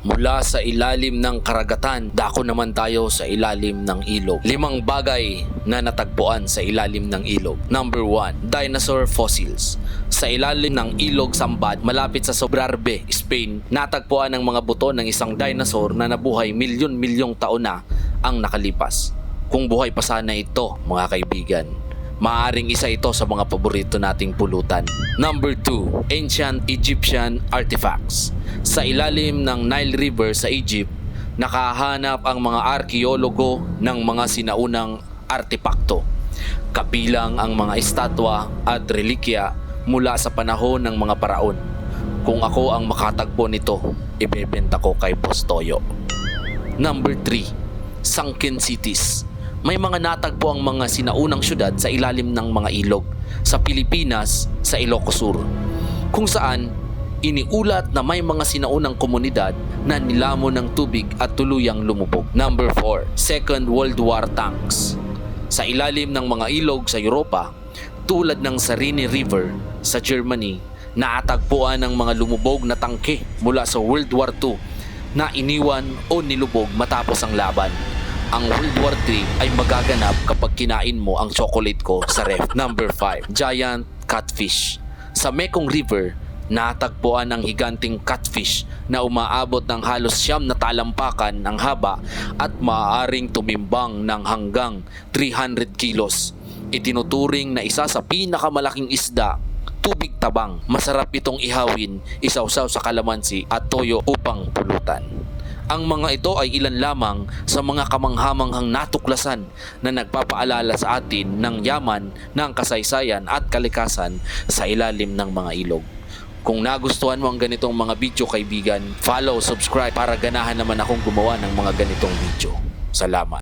Mula sa ilalim ng karagatan, dako naman tayo sa ilalim ng ilog. Limang bagay na natagpuan sa ilalim ng ilog. Number 1, dinosaur fossils. Sa ilalim ng ilog Sambad, malapit sa Sobrarbe, Spain, natagpuan ang mga buto ng isang dinosaur na nabuhay milyon-milyong taon na ang nakalipas. Kung buhay pa sana ito, mga kaibigan, Maaring isa ito sa mga paborito nating pulutan. Number 2, Ancient Egyptian Artifacts. Sa ilalim ng Nile River sa Egypt, nakahanap ang mga arkeologo ng mga sinaunang artepakto. Kabilang ang mga estatwa at relikya mula sa panahon ng mga paraon. Kung ako ang makatagpo nito, ibebenta ko kay Boss. Number 3, Sunken Cities. May mga natagpo ang mga sinaunang syudad sa ilalim ng mga ilog sa Pilipinas sa Ilocos Sur kung saan iniulat na may mga sinaunang komunidad na nilamon ng tubig at tuluyang lumubog. Number 4, Second World War tanks. Sa ilalim ng mga ilog sa Europa, tulad ng Sarini River sa Germany, naatagpuan ng mga lumubog na tangke mula sa World War II na iniwan o nilubog matapos ang laban. Ang World War III ay magaganap kapag kinain mo ang chocolate ko sa ref. Number 5, Giant Catfish. Sa Mekong River, natagpuan ang higanting catfish na umaabot ng halos siyam na talampakan ng haba at maaaring tumimbang ng hanggang 300 kilos. Itinuturing na isa sa pinakamalaking isda tubig tabang. Masarap itong ihawin, isawsaw sa kalamansi at toyo upang pulutan. Ang mga ito ay ilan lamang sa mga kamanghamanghang natuklasan na nagpapaalala sa atin ng yaman ng kasaysayan at kalikasan sa ilalim ng mga ilog. Kung nagustuhan mo ang ganitong mga video kaibigan, follow, subscribe para ganahan naman akong gumawa ng mga ganitong video. Salamat.